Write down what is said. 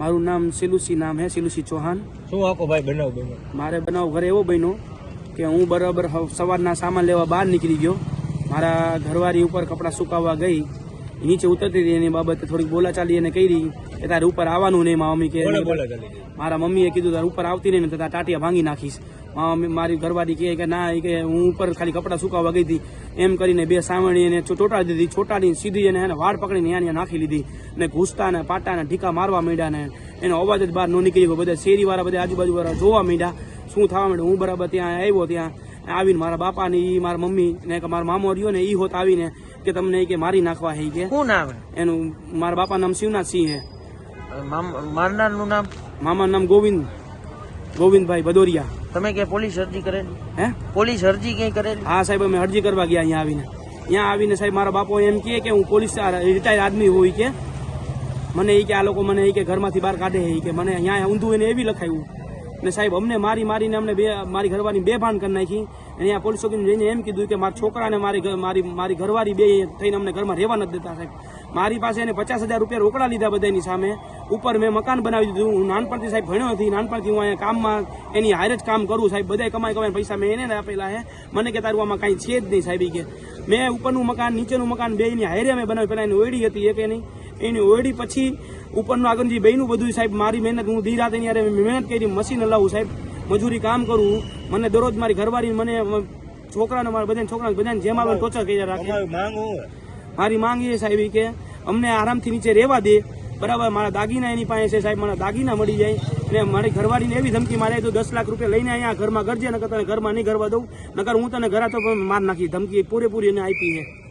મારું નામ સિલુસી નામ હે સિલુસી ચૌહાણ. શું આખો ભાઈ બનાવ બન્યો? મારે બનાવ ઘરે એવો બન્યો કે હું બરાબર સવારના સામાન લેવા બહાર નીકળી ગયો. મારા ઘરવાળી ઉપર કપડાં સુકાવવા ગઈ. નીચે ઉતરતી હતી એની બાબતે થોડીક બોલાચાલી એને કરી કે તારે ઉપર આવવાનું નહીં મારા મમ્મી કે મારા મમ્મીએ કીધું તારે ઉપર આવતી નહીં તારા ટાટિયા ભાંગી નાખીશ. મારા મમ્મી મારી ઘરવાળી કહે કે ના એ કે હું ઉપર ખાલી કપડાં સુકાવવા ગઈ હતી. એમ કરીને બે સાવણી એને ચોટાડી દીધી ચોટાડી સીધી એને એને વાળ પકડીને અહીંયા નાખી લીધી ને ઘૂસતા ને પાટા ને ઢીકા મારવા માંડ્યા ને એનો અવાજ જ બહાર ન નીકળી ગયો. બધા શેરીવાળા બધા આજુબાજુવાળા જોવા માંડ્યા. શું થવા માંડ્યું? હું બરાબર ત્યાં આવ્યો ત્યાં. આવીને મારા બાપા ને ઈ મારા મમ્મી ને કે મારા મામો રહ્યો ને એ હોત આવીને કે તમને કે મારી નાખવા હે કે? શું નામ એનું મારા બાપા નામ શિવનાથ સિંહ હે. મારનારનું નામ? મામાનું નામ ગોવિંદ ગોવિંદભાઈ ભદોરિયા. તમે કે પોલીસ અરજી કરેલી? હે? પોલીસ અરજી કઈ કરેલી? હા સાહેબ અમે અરજી કરવા ગયા અહીંયા આવીને. અહીંયા આવીને સાહેબ મારા બાપો એમ કહે કે હું પોલીસ રિટાયર આદમી હોય કે? મને એ કે આ લોકો મને એ કે ઘરમાંથી બહાર કાઢે એ કે. મને અહીંયા ઊંધું એને એવી લખાયું. ને સાહેબ, અમને મારી મારીને અમને બે મારી ઘરવાળી બે ભાન કરી નાખી. અને અહીંયા પોલીસ ચોકીને જઈને એમ કીધું કે મારા છોકરાને મારી મારી મારી ઘરવાળી બે થઈને અમને ઘરમાં રહેવા નથી દેતા સાહેબ. મારી પાસે એને પચાસ હજાર રૂપિયા રોકડા લીધા બધાની સામે. ઉપર મેં મકાન બનાવી દીધું. હું નાનપણથી સાહેબ ભણ્યો નથી. નાનપણથી હું અહીંયા કામમાં એની હારે જ કામ કરું સાહેબ. બધા કમાઈ કમાઈ પૈસા મેં એને આપેલા હે. મને કે તારું આમાં કાંઈ છે જ નહીં સાહેબ કે. મેં ઉપરનું મકાન, નીચેનું મકાન બે એની હારે મેં બનાવી. પેલા એની ઓયડી હતી એક એની. એની ઓયડી પછી ઉપરનું આગળ જે બેનું બધું સાહેબ મારી મહેનત હું દી રાતે મહેનત કરી મશીન હલાવું સાહેબ. મજૂરી કામ કરું મને દરરોજ મારી ઘરવાળી મને છોકરાને મારા બધા છોકરા બધાને જેમ આવે ટોચર કરી રાખે? મારી માંગ એ સાહેબ કે અમને આરામથી નીચે રહેવા દે. બરાબર મારા દાગીના એની પાસે છે સાહેબ મારા દાગીના મળી જાય. અને મારી ઘરવાળીને એવી ધમકી મારે તો દસ લાખ રૂપિયા લઈને અહીંયા ઘરમાં ગરજે નકર તને ઘરમાં નહીં કરવા દઉં. નકર હું તને ઘરા તો માર નાખી. ધમકી પૂરેપૂરી એને આપી છે.